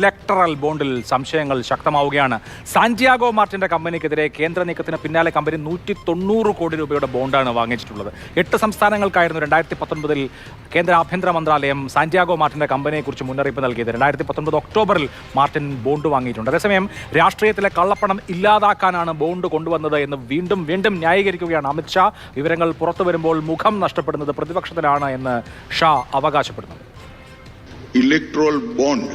Electoral ബോണ്ടിൽ സംശയങ്ങൾ ശക്തമാവുകയാണ് Santiago മാർട്ടിന്റെ കമ്പനിക്കെതിരെ കേന്ദ്ര നീക്കത്തിന് പിന്നാലെ കമ്പനി നൂറ്റി തൊണ്ണൂറ് കോടി രൂപയുടെ ബോണ്ടാണ് വാങ്ങിച്ചിട്ടുള്ളത്. എട്ട് സംസ്ഥാനങ്ങൾക്കായിരുന്നു രണ്ടായിരത്തി പത്തൊൻപതിൽ കേന്ദ്ര ആഭ്യന്തര മന്ത്രാലയം സാന്റിയാഗോ മാർട്ടിന്റെ കമ്പനിയെക്കുറിച്ച് മുന്നറിയിപ്പ് നൽകിയത്. രണ്ടായിരത്തി പത്തൊൻപത് ഒക്ടോബറിൽ മാർട്ടിൻ ബോണ്ട് വാങ്ങിയിട്ടുണ്ട്. അതേസമയം രാഷ്ട്രീയത്തിലെ കള്ളപ്പണം ഇല്ലാതാക്കാനാണ് ബോണ്ട് കൊണ്ടുവന്നത് എന്ന് വീണ്ടും വീണ്ടും ന്യായീകരിക്കുകയാണ് അമിത്ഷാ വിവരങ്ങൾ പുറത്തു വരുമ്പോൾ മുഖം നഷ്ടപ്പെടുന്നത് പ്രതിപക്ഷത്തിലാണ് എന്ന് ഷാ അവകാശപ്പെടുന്നു. ഇലക്ട്രോൾ ബോണ്ട്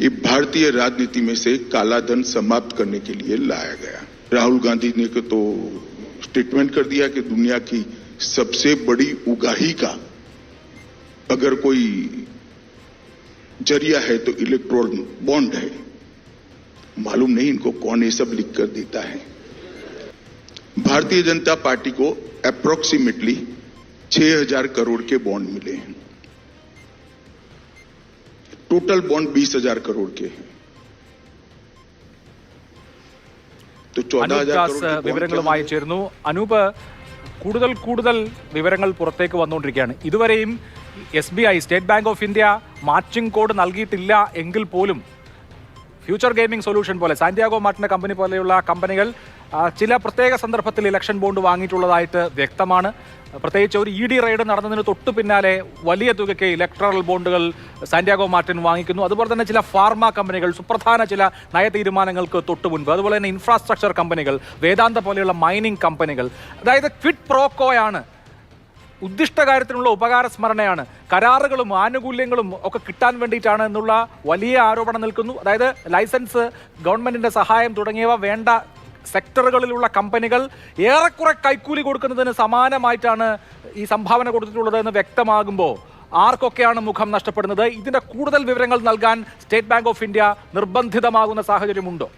ये भारतीय राजनीति में से काला धन समाप्त करने के लिए लाया गया। राहुल गांधी ने तो स्टेटमेंट कर दिया कि दुनिया की सबसे बड़ी उगाही का अगर कोई ज़रिया है तो इलेक्ट्रोल बॉन्ड है। मालूम नहीं इनको कौन ये सब लिख कर देता है। भारतीय जनता पार्टी को अप्रोक्सीमेटली 6000 करोड़ के बॉन्ड मिले हैं। टोटल बॉन्ड बीस हजार करोड़ के हैं तो चौदह അനൂപ് हजार ദാസ് करोड़ के bond വിവരങ്ങളുമായി क्या ചേരുന്നു അനൂപ് കൂടുതൽ കൂടുതൽ വിവരങ്ങൾ പുറത്തേക്ക് വന്നുകൊണ്ടിരിക്കുകയാണ് ഇതുവരെയും S B I State Bank of India matching code നൽകിയിട്ടില്ല എങ്കിൽ പോലും ഫ്യൂച്ചർ ഗെയിമിംഗ് സൊല്യൂഷൻ പോലെ. സാന്റിയാഗോ മാർട്ടിന്റെ കമ്പനി പോലെയുള്ള കമ്പനികൾ ചില പ്രത്യേക സന്ദർഭത്തിൽ ഇലക്ഷൻ ബോണ്ട് വാങ്ങിയിട്ടുള്ളതായിട്ട് വ്യക്തമാണ്. പ്രത്യേകിച്ച് ഒരു ഇ ഡി റെയ്ഡ് നടന്നതിന് തൊട്ടു പിന്നാലെ വലിയ തുകയ്ക്ക് ഇലക്ട്രൽ ബോണ്ടുകൾ സാന്റിയാഗോ മാർട്ടിൻ വാങ്ങിക്കുന്നു. അതുപോലെ തന്നെ ചില ഫാർമ കമ്പനികൾ സുപ്രധാന ചില നയ തീരുമാനങ്ങൾക്ക് തൊട്ടു മുൻപ്. അതുപോലെ തന്നെ ഇൻഫ്രാസ്ട്രക്ചർ കമ്പനികൾ വേദാന്ത പോലെയുള്ള മൈനിങ് കമ്പനികൾ. അതായത് ക്വിറ്റ് പ്രോക്കോയാണ് ഉദ്ദിഷ്ട കാര്യത്തിനുള്ള ഉപകാര സ്മരണയാണ്. കരാറുകളും ആനുകൂല്യങ്ങളും ഒക്കെ കിട്ടാൻ വേണ്ടിയിട്ടാണ് എന്നുള്ള വലിയ ആരോപണം നിൽക്കുന്നു. അതായത് ലൈസൻസ് ഗവൺമെന്റിന്റെ സഹായം തുടങ്ങിയവ വേണ്ട സെക്ടറുകളിലുള്ള കമ്പനികൾ ഏറെക്കുറെ കൈക്കൂലി കൊടുക്കുന്നതിന് സമാനമായിട്ടാണ് ഈ സംഭാവന കൊടുത്തിട്ടുള്ളത് എന്ന് വ്യക്തമാകുമ്പോൾ ആർക്കൊക്കെയാണ് മുഖം നഷ്ടപ്പെടുന്നത്? ഇതിന്റെ കൂടുതൽ വിവരങ്ങൾ നൽകാൻ സ്റ്റേറ്റ് ബാങ്ക് ഓഫ് ഇന്ത്യ നിർബന്ധിതമാകുന്ന സാഹചര്യമുണ്ടോ?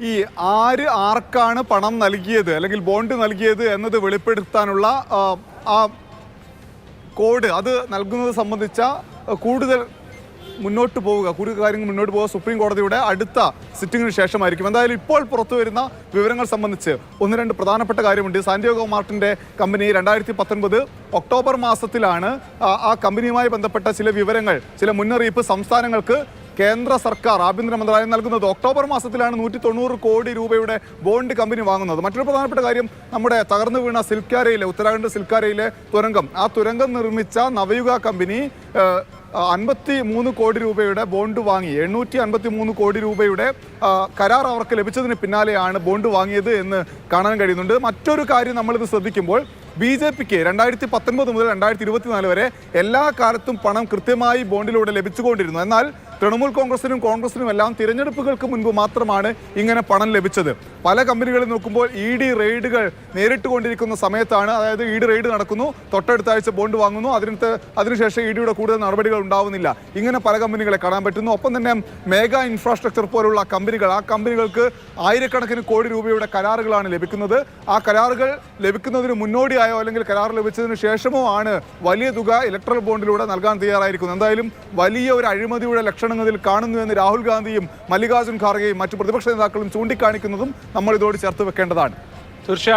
ഈ ആര് ആർക്കാണ് പണം നൽകിയത് അല്ലെങ്കിൽ ബോണ്ട് നൽകിയത് എന്നത് വെളിപ്പെടുത്താനുള്ള ആ, കോഡ് അത് നൽകുന്നത് സംബന്ധിച്ച കൂടുതൽ മുന്നോട്ട് പോവുക. കൂടുതൽ കാര്യങ്ങൾ മുന്നോട്ട് പോവുക. സുപ്രീം കോടതിയുടെ അടുത്ത സിറ്റിംഗിന് ശേഷമായിരിക്കും. എന്തായാലും ഇപ്പോൾ പുറത്തു വരുന്ന വിവരങ്ങൾ സംബന്ധിച്ച് ഒന്ന് രണ്ട് പ്രധാനപ്പെട്ട കാര്യമുണ്ട്. സാന്റിയോഗോ മാർട്ടിന്റെ കമ്പനി രണ്ടായിരത്തി പത്തൊൻപത് ഒക്ടോബർ മാസത്തിലാണ് ആ, കമ്പനിയുമായി ബന്ധപ്പെട്ട ചില വിവരങ്ങൾ ചില മുന്നറിയിപ്പ് സംസ്ഥാനങ്ങൾക്ക് കേന്ദ്ര സർക്കാർ ആഭ്യന്തര മന്ത്രാലയം നൽകുന്നത്. ഒക്ടോബർ മാസത്തിലാണ് നൂറ്റി തൊണ്ണൂറ് കോടി രൂപയുടെ ബോണ്ട് കമ്പനി വാങ്ങുന്നത്. മറ്റൊരു പ്രധാനപ്പെട്ട കാര്യം നമ്മുടെ തകർന്നു വീണ സിൽക്കാരയിലെ ഉത്തരാഖണ്ഡ് സിൽക്കാരയിലെ തുരങ്കം. ആ തുരങ്കം നിർമ്മിച്ച നവയുഗ കമ്പനി അൻപത്തി മൂന്ന് കോടി രൂപയുടെ ബോണ്ട് വാങ്ങി. എണ്ണൂറ്റി അൻപത്തി മൂന്ന് കോടി രൂപയുടെ കരാർ അവർക്ക് ലഭിച്ചതിന് പിന്നാലെയാണ് ബോണ്ട് വാങ്ങിയത് എന്ന് കാണാൻ കഴിയുന്നുണ്ട്. മറ്റൊരു കാര്യം നമ്മളിത് ശ്രദ്ധിക്കുമ്പോൾ ബി ജെ പിക്ക് രണ്ടായിരത്തി പത്തൊൻപത് മുതൽ രണ്ടായിരത്തി ഇരുപത്തിനാല് വരെ എല്ലാ കാലത്തും പണം കൃത്യമായി ബോണ്ടിലൂടെ ലഭിച്ചുകൊണ്ടിരുന്നു. എന്നാൽ തൃണമൂൽ കോൺഗ്രസിനും കോൺഗ്രസിനും എല്ലാം തിരഞ്ഞെടുപ്പുകൾക്ക് മുൻപ് മാത്രമാണ് ഇങ്ങനെ പണം ലഭിച്ചത്. പല കമ്പനികളിൽ നോക്കുമ്പോൾ ഇ ഡി റെയ്ഡുകൾ നേരിട്ട് കൊണ്ടിരിക്കുന്ന സമയത്താണ് അതായത് ഇ ഡി റെയ്ഡ് നടക്കുന്നു തൊട്ടടുത്ത ആഴ്ച ബോണ്ട് വാങ്ങുന്നു അതിനടുത്ത് അതിനുശേഷം ഇ ഡിയുടെ കൂടുതൽ നടപടികൾ ഉണ്ടാവുന്നില്ല. ഇങ്ങനെ പല കമ്പനികളെ കാണാൻ പറ്റുന്നു. ഒപ്പം തന്നെ മേഗാ ഇൻഫ്രാസ്ട്രക്ചർ പോലുള്ള കമ്പനികൾ ആ കമ്പനികൾക്ക് ആയിരക്കണക്കിന് കോടി രൂപയുടെ കരാറുകളാണ് ലഭിക്കുന്നത്. ആ കരാറുകൾ ലഭിക്കുന്നതിന് മുന്നോടിയായോ അല്ലെങ്കിൽ കരാർ ലഭിച്ചതിന് ശേഷമോ ആണ് വലിയ തുക ഇലക്ട്രൽ ബോണ്ടിലൂടെ നൽകാൻ തയ്യാറായിരിക്കുന്നത്. എന്തായാലും വലിയ ഒരു അഴിമതിയുടെ ലക്ഷണങ്ങൾ ഇതിൽ കാണുന്നു എന്ന് രാഹുൽ ഗാന്ധിയും മല്ലികാർജുൻ ഖാർഗെയും മറ്റു പ്രതിപക്ഷ നേതാക്കളും ചൂണ്ടിക്കാണിക്കുന്നതും നമ്മൾ ഇതോട് ചേർത്ത് വെക്കേണ്ടതാണ്. തീർച്ചയായും